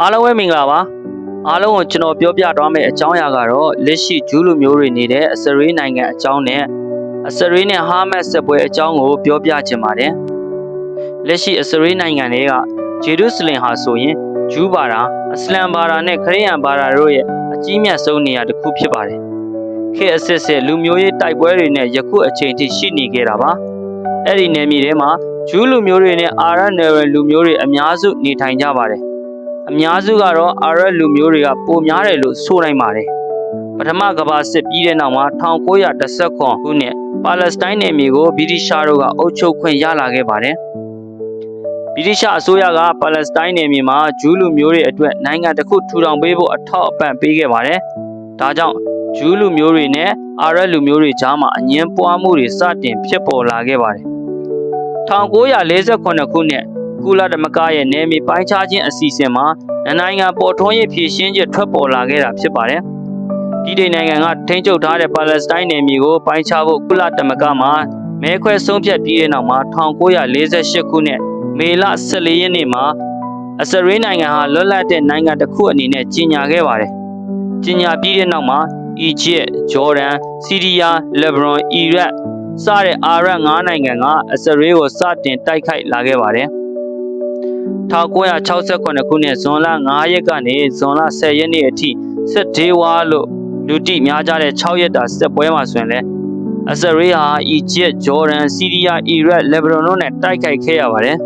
အားလုံးပဲမင်္ဂလာပါအားလုံးကိုကျွန်တော်ပြောပြသွားမယ့်အကြောင်းအရာကတော့လက်ရှိဂျူးလူမျိုးတွေနေတဲ့အစရေးနိုင်ငံအကြောင်းနဲ့အစရေးနဲ့ဟာမတ်စစ်ပွဲအကြောင်းကိုပြောပြချင်ပါတယ်လက်ရှိအစရေးနိုင်ငံတွေကဂျေရုဆလင်ဟာဆိုရင်ဂျူးဘာသာအစ္စလမ်ဘာသာနဲ့ခရစ်ယာန်ဘာသာတို့ရဲ့အကြီးမြတ်ဆုံးနေရာတစ်ခုဖြစ်ပါတယ်ခေတ်အစစ်စစ်လူမျိုးရေးတိုက်ပွဲတွေနဲ့ယခုအချိန်ထိရှိနေခဲ့တာပါအဲ့ဒီနယ်မြေထဲမှာဂျူးလူမျိုးတွေနဲ့အာရတ်နယ်လူမျိုးတွေအများစုနေထိုင်ကြပါတယ် အများစုကတော့အာရက်လူမျိုးတွေကပိုများတယ်လို့ဆိုနိုင်ပါတယ်။ပထမကမ္ဘာစစ်ပြီးတဲ့နောက်မှာ1919ခုနှစ်ပါလက်စတိုင်းနယ်မြေကိုဗြိတိရှားတို့ကအုပ်ချုပ်ခွင့်ရလာခဲ့ပါတယ်။ဗြိတိရှားအစိုးရကပါလက်စတိုင်းနယ်မြေမှာဂျူးလူမျိုးတွေအတွက်နိုင်ငံတစ်ခုထူထောင်ပေးဖို့အထောက်အပံ့ပေးခဲ့ပါတယ်။ဒါကြောင့်ဂျူးလူမျိုးတွေနဲ့အာရက်လူမျိုးတွေကြားမှာအငင်းပွားမှုတွေစတင်ဖြစ်ပေါ်လာခဲ့ပါတယ်။1948ခုနှစ် ကုလသမဂ္ဂရဲ့နယ်မြေပိုင်းခြားခြင်းအစီအစဉ်မှာနိုင်ငံပေါ်ထွန်းရေးဖြည့်ရှင်းချက်ထွက်ပေါ်လာခဲ့တာဖြစ်ပါတယ်။ပြည်ထောင်နိုင်ငံကထိန်းချုပ်ထားတဲ့ပါလက်စတိုင်းနယ်မြေကိုပိုင်းခြားဖို့ကုလသမဂ္ဂမှာမဲခွဲဆုံးဖြတ်ပြီးတဲ့နောက်မှာ1948ခုနှစ်မေလ14ရက်နေ့မှာအစ္စရေးနိုင်ငံဟာလွတ်လပ်တဲ့နိုင်ငံတစ်ခုအနေနဲ့ကြီးညာခဲ့ပါတယ်။ကြီးညာပြီးတဲ့နောက်မှာအီဂျစ်၊ဂျော်ဒန်၊စီးရီးယား၊လက်ဘနွန်၊အီရတ်စတဲ့အာရပ်၅နိုင်ငံကအစ္စရေးကိုစတင်တိုက်ခိုက်လာခဲ့ပါတယ်။ 1968ခုနှစ်ဇွန်လ9ရက်ကနေဇွန်လ10ရက်နေ့အထိစစ်ဒေးဝါလို့လူတိများကြတဲ့6ရက်တာစစ်ပွဲမှာဆိုရင်လည်းအစ္စရေးဟာအီဂျစ်ဂျော်ဒန်စီးရီးယားအီရတ်လက်ဘနွန်တို့နဲ့တိုက်ခိုက်ခဲ့ရပါတယ်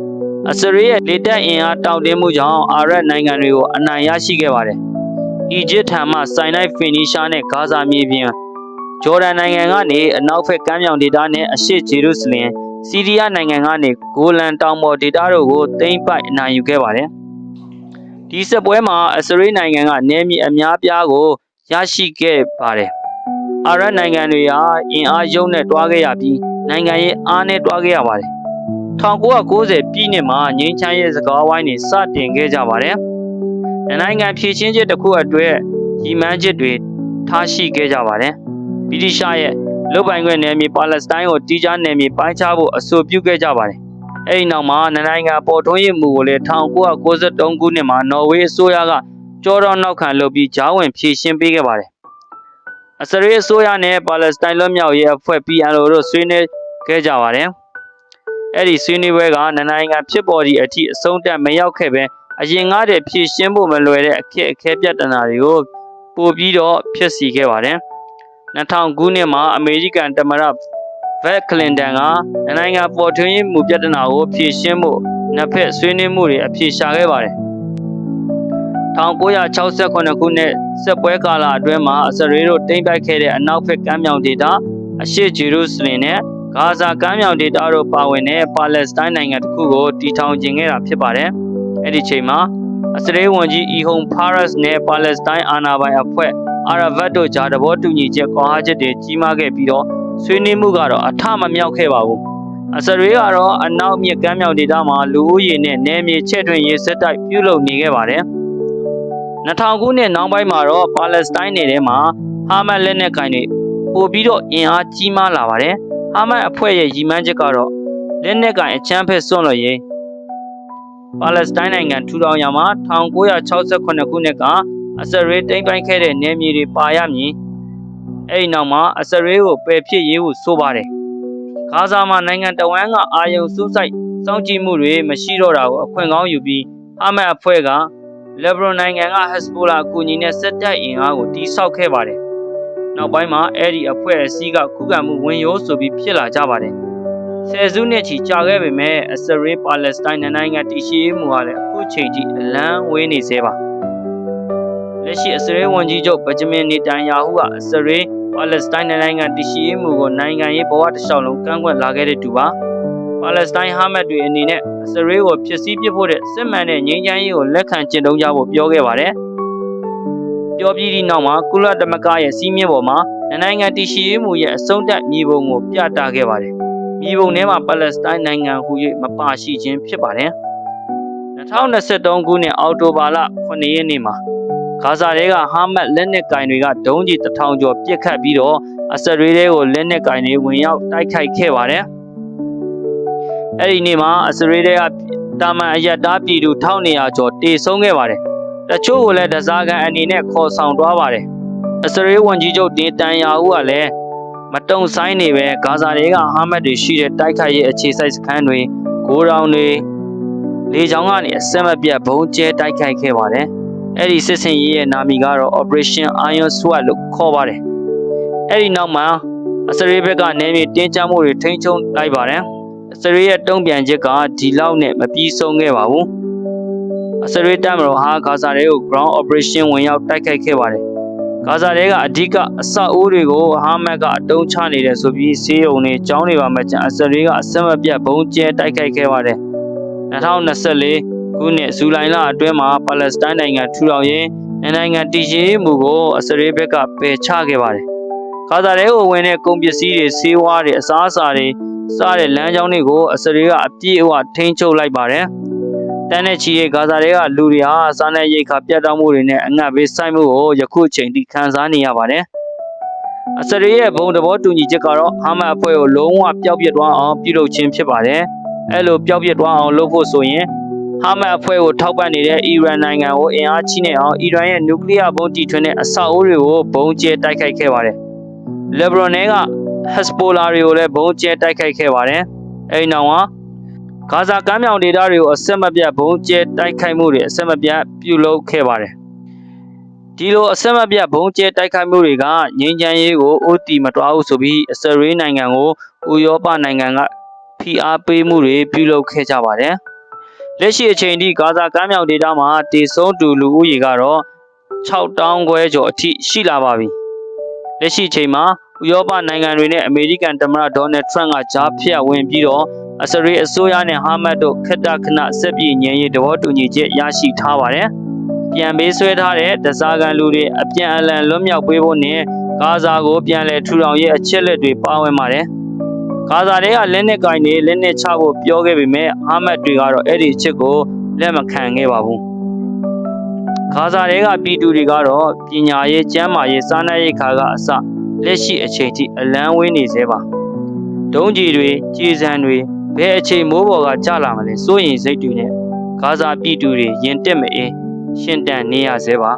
။အစ္စရေးရဲ့လေတပ်အင်အားတောင့်တင်းမှုကြောင့်အာရပ်နိုင်ငံတွေကိုအနိုင်ရရှိခဲ့ပါတယ်။အီဂျစ်ထံမှစိုင်နိုက်ဖီနီရှားနဲ့ဂါဇာမြေပြင်ဂျော်ဒန်နိုင်ငံကနေအနောက်ဘက်ကမ်းမြောင်ဒေသနဲ့အရှေ့ဂျေရုဆလင် စီးရီးယားနိုင်ငံကနေဂိုလန်တောင်ပေါ်ဒေသတို့ကိုသိမ်းပိုက်အနိုင်ယူခဲ့ပါတယ်။ဒီစစ်ပွဲမှာအစ္စရေးနိုင်ငံကနေမြေအများပြားကိုရရှိခဲ့ပါတယ်။အာရပ်နိုင်ငံတွေဟာအင်အားရုံးနဲ့တွားခဲ့ရပြီးနိုင်ငံရေးအားနဲ့တွားခဲ့ရပါတယ်။1990ပြည်နှစ်မှာငြိမ်းချမ်းရေးစကားဝိုင်းတွေစတင်ခဲ့ကြပါတယ်။နိုင်ငံဖြည့်ချင်းချက်တစ်ခုအတွက်ရည်မှန်းချက်တွေထားရှိခဲ့ကြပါတယ်။ဗြိတိရှားရဲ့ လုတ်ပိုင်ခွင့်နယ်မြေပါလက်စတိုင်းကိုတီးခြားနယ်မြေပိုင်းခြားဖို့အဆိုပြုခဲ့ကြပါတယ်။အဲဒီနောက်မှာနိုင်ငံပေါ်ထွန်းရေးမှုကိုလည်း1993ခုနှစ်မှာနော်ဝေးအစိုးရကကြောတော့နောက်ခံလုပ်ပြီးဂျားဝင်ဖြည့်ရှင်းပေးခဲ့ပါတယ်။အစ္စရေးအစိုးရနဲ့ပါလက်စတိုင်းလွတ်မြောက်ရေးအဖွဲ့ PLO တို့ဆွေးနွေးခဲ့ကြပါတယ်။အဲ့ဒီဆွေးနွေးပွဲကနိုင်ငံဖြစ်ပေါ်သည့်အထိအဆုံးတက်မရောက်ခဲ့ပဲအရင်ကတည်းဖြည့်ရှင်းဖို့မလွယ်တဲ့အခက်အခဲပြဿနာတွေကိုပို့ပြီးတော့ဖြစ်စီခဲ့ပါတယ်။ 2000ခုနှစ်မှာအမေရိကန်သမ္မတဗက်ကလင်တန်ကနိုင်ငံပေါ်ထွန်းရေးမှုပြဿနာကိုဖြေရှင်းဖို့နှစ်ဖက်ဆွေးနွေးမှုတွေအပြေရှာခဲ့ပါတယ်1968ခုနှစ်စစ်ပွဲကာလအတွင်းမှာအစ္စရေးတို့တင်ပိုက်ခဲ့တဲ့အနောက်ဘက်ကမ်းမြောင်ဒေသအရှေ့ဂျေရုဆလင်နဲ့ဂါဇာကမ်းမြောင်ဒေသတို့ပါဝင်တဲ့ပါလက်စတိုင်းနိုင်ငံတစ်ခုကိုတည်ထောင်ခြင်းခဲ့တာဖြစ်ပါတယ်။အဲ့ဒီချိန်မှာအစ္စရေးဝန်ကြီးအီဟုန်ဖာရက်စ်နဲ့ပါလက်စတိုင်းအာဏာပိုင်အဖွဲ့ အာရဗတ်တို့ကြားသဘောတူညီချက်ကွာဟချက်တွေကြီးမားခဲ့ပြီးတော့ဆွေးနွေးမှုကတော့အထမမြောက်ခဲ့ပါဘူးအစရေးကတော့အနောက်မြစ်ကမ်းမြောင်ဒေသမှာလူဦးရေနဲ့နယ်မြေချဲ့ထွင်ရေးစက်တိုက်ပြုလုပ်နေခဲ့ပါတယ်2000ခုနှစ်နောက်ပိုင်းမှာတော့ပါလက်စတိုင်းနယ်ထဲမှာဟာမတ်လက်နက်ကင်တွေပို့ပြီးတော့အင်အားကြီးမားလာပါတယ်ဟာမတ်အဖွဲ့ရဲ့ရည်မှန်းချက်ကတော့လက်နက်ကင်အချမ်းဖက်စွန့်လွတ်ရေးပါလက်စတိုင်းနိုင်ငံထူထောင်ရာမှာ1968ခုနှစ်က အစရေးတိမ့်ပိုင်းခဲ့တဲ့နယ်မြေတွေပါရမည်အဲ့ဒီနောက်မှာအစရေးကိုပယ်ဖြစ်ရေးဟုဆိုပါတယ်ဂါဇာမှာနိုင်ငံတဝန်းကအာယုံစူးစိုက်စောင့်ကြည့်မှုတွေမရှိတော့တာကိုအခွင့်ကောင်းယူပြီးအမတ်အဖွဲ့ကလက်ဘနွန်နိုင်ငံကဟက်စပိုလာအကူအညီနဲ့စစ်တပ်အင်အားကိုတိစောက်ခဲ့ပါတယ်နောက်ပိုင်းမှာအဲ့ဒီအဖွဲ့အစည်းကခုခံမှုဝင်ရိုးဆိုပြီးဖြစ်လာကြပါတယ်ဆယ်စုနှစ်ချီကြာခဲ့ပေမဲ့အစ္စရေးပါလက်စတိုင်းနိုင်ငံတည်ရှိမှုကလည်းအခုချိန်ထိအလန်းဝေးနေသေးပါ လက်ရှိအစ္စရေးဝန်ကြီးချုပ်ဗဂျမင်နေတန်ယာဟုကအစ္စရေးပါလက်စတိုင်းနိုင်ငံတည်ရှိမှုကိုနိုင်ငံရေးဘဝတစ်လျှောက်လုံးကန့်ကွက်လာခဲ့တဲ့သူပါပါလက်စတိုင်းဟာမတ်တွေအနေနဲ့အစ္စရေးကိုဖြစ်စည်းပစ်ဖို့တဲ့စစ်မှန်တဲ့ငြိမ်းချမ်းရေးကိုလက်ခံကျင့်သုံးကြဖို့ပြောခဲ့ပါတယ်ပြောပြီးဒီနောက်မှာကုလသမဂ္ဂရဲ့စီးမြင့်ပေါ်မှာနိုင်ငံတည်ရှိမှုရဲ့အဆုံးသတ်မြေပုံကိုပြသခဲ့ပါတယ်မြေပုံထဲမှာပါလက်စတိုင်းနိုင်ငံဟူ၍မပါရှိခြင်းဖြစ်ပါတယ်2023ခုနှစ်အောက်တိုဘာလ9ရက်နေ့မှာ ဂါဇာတွေကဟာမတ်လက်နက်ကင်တွေကဒုံးကြီးတထောင်ကျော်ပစ်ခတ်ပြီးတော့အစ္စရေးတွေကိုလက်နက်ကင်တွေဝင်ရောက်တိုက်ခိုက်ခဲ့ပါတယ်။အဲ့ဒီနေ့မှာအစ္စရေးတွေကတာမန်အယက်သားပြည်သူ1200ကျော်တေဆုံးခဲ့ပါတယ်။တချို့ကိုလည်းဒဇာကန်အနေနဲ့ခေါ်ဆောင်သွားပါတယ်။အစ္စရေးဝန်ကြီးချုပ်ဒေတန်ယာဟုကလည်းမတုံဆိုင်နေပဲဂါဇာတွေကဟာမတ်တွေရှိတဲ့တိုက်ခိုက်ရေးအခြေစိုက်စခန်းတွေဂိုးတောင်တွေလေကြောင်းကနေအဆက်မပြတ်ဘုံကျဲတိုက်ခိုက်ခဲ့ပါတယ်။ အဲ့ဒီစစ်စင်ရေးရဲ့နာမည်ကတော့ Operation Iron Sword လို့ခေါ်ပါတယ်။အဲ့ဒီနောက်မှာအစ္စရေးဘက်ကနေမြေတင်းကြပ်မှုတွေထိန်းချုပ်လိုက်ပါတယ်။အစ္စရေးရဲ့တုံ့ပြန်ချက်ကဒီလောက်နဲ့မပြီးဆုံးခဲ့ပါဘူး။အစ္စရေးတပ်မတော်ဟာဂါဇာတွေကို ground operation ဝင်ရောက်တိုက်ခိုက်ခဲ့ပါတယ်။ဂါဇာတွေကအဓိကအဆောက်အဦတွေကိုဟာမတ်ကအတုံးချနေတယ်ဆိုပြီးစီးရုံတွေကျောင်းတွေပါမကျန်အစ္စရေးကအဆက်မပြတ်ဘုံကျဲတိုက်ခိုက်ခဲ့ပါတယ်။2024 ခုနှစ်ဇူလိုင်လအတွင်းမှာပါလက်စတိုင်းနိုင်ငံထူထောင်ရေးနိုင်ငံတည်ရှိမှုကိုအစ္စရေးဘက်ကပယ်ချခဲ့ပါတယ်။ဂါဇာတွေကိုဝင်တဲ့ကုန်ပစ္စည်းတွေဆေးဝါးတွေအစားအစာတွေစတဲ့လမ်းကြောင်းတွေကိုအစ္စရေးကအပြည့်အဝထိန်းချုပ်လိုက်ပါတယ်။တန်းတဲ့ချီရဲ့ဂါဇာတွေကလူတွေဟာစားနပ်ရိက္ခာပြတ်တောက်မှုတွေနဲ့အငတ်ဘေးဆိုင်မှုကိုယခုချိန်ထိခံစားနေရပါတယ်။အစ္စရေးရဲ့ဘုံသဘောတူညီချက်ကတော့ဟာမတ်အဖွဲ့ကိုလုံးဝပျောက်ပြစ်သွားအောင်ပြုလုပ်ခြင်းဖြစ်ပါတယ်။အဲလိုပျောက်ပြစ်သွားအောင်လုပ်ဖို့ဆိုရင် ဟာမတ်အဖွဲ့ကိုထောက်ပံ့နေတဲ့အီရန်နိုင်ငံကိုအင်အားကြီးနေအောင်အီရန်ရဲ့နျူကလ িয়ার ဘုံတီထွင်တဲ့အဆောက်အဦတွေကိုဘုံကျဲတိုက်ခိုက်ခဲ့ပါတယ်။လက်ဘရွန်နယ်ကဟက်စပိုလာတွေကိုလည်းဘုံကျဲတိုက်ခိုက်ခဲ့ပါတယ်။အဲဒီနောက်ကဂါဇာကမ်းမြောင်ဒေသတွေကိုအဆက်မပြတ်ဘုံကျဲတိုက်ခိုက်မှုတွေအဆက်မပြတ်ပြုလုပ်ခဲ့ပါတယ်။ဒီလိုအဆက်မပြတ်ဘုံကျဲတိုက်ခိုက်မှုတွေကငြိမ်းချမ်းရေးကိုအိုတီမတွားဘူးဆိုပြီးအစ္စရေးနိုင်ငံကိုဥရောပနိုင်ငံကဖိအားပေးမှုတွေပြုလုပ်ခဲ့ကြပါတယ်။ လက်ရှိအချိန်ထိဂါဇာကမ်းမြောင်ဒေသမှာတေဆုံးသူလူဦးရေကတော့6000ခွဲကျော်အထိရှိလာပါပြီ။လက်ရှိအချိန်မှာဥရောပနိုင်ငံတွေနဲ့အမေရိကန်သမ္မတဒေါ်နယ်ထရန့်ကကြားဖြတ်ဝင်ပြီးတော့အစ္စရေးအစိုးရနဲ့ဟာမတ်တို့ခက်တခဏဆက်ပြည့်ငြိမ်းရေးတဘောတူညီချက်ရရှိထားပါတယ်။ပြန်ပေးဆွဲထားတဲ့ဒဇာကန်လူတွေအပြန်အလှန်လွတ်မြောက်ပေးဖို့နဲ့ဂါဇာကိုပြန်လည်ထူထောင်ရေးအချက်လက်တွေပါဝင်ပါတယ်။ ဂါဇာတွေကလက်နက်ကင်တွေလက်နက်ချဖို့ပြောခဲ့ပေမဲ့ဟာမတ်တွေကတော့အဲ့ဒီအချက်ကိုလက်မခံခဲ့ပါဘူး။ဂါဇာတွေကပြည်သူတွေကတော့ပညာရေးကျန်းမာရေးစားနပ်ရိက္ခာကအစလက်ရှိအချိန်ထိအလန်းဝင်းနေသေးပါဒုံးကြီးတွေကြေးစံတွေဘယ်အချိန်မိုးပေါ်ကကျလာမလဲစိုးရင်စိတ်တွေနဲ့ဂါဇာပြည်သူတွေရင်တက်မအေးရှင်းတန်နေရသေးပါ